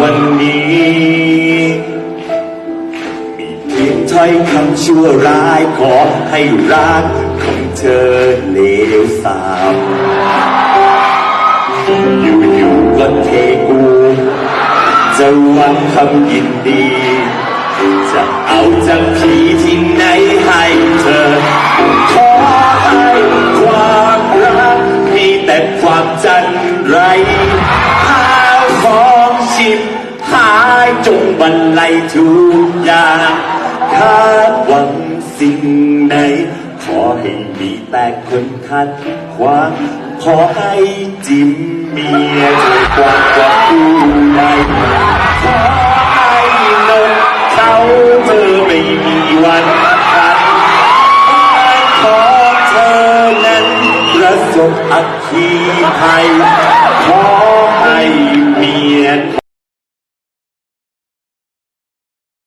วันนี้ มีเพียงถ้อยคำชั่วร้ายขอให้รักของเธอเลวสามอยู่ๆก็เทกูจะหวังคำยินดี จะเอาจากพี จงบรรลัยทุกอย่างคาดหวังสิ่งไหน ขอให้มีแต่คนคัดขวางขอให้จิ้มเมียเธอกว่ากว่าผู้ใดขอให้นกเขาเธอไม่มีวันขัดบ้านขอเธอนั้นประสบอัคคีภัย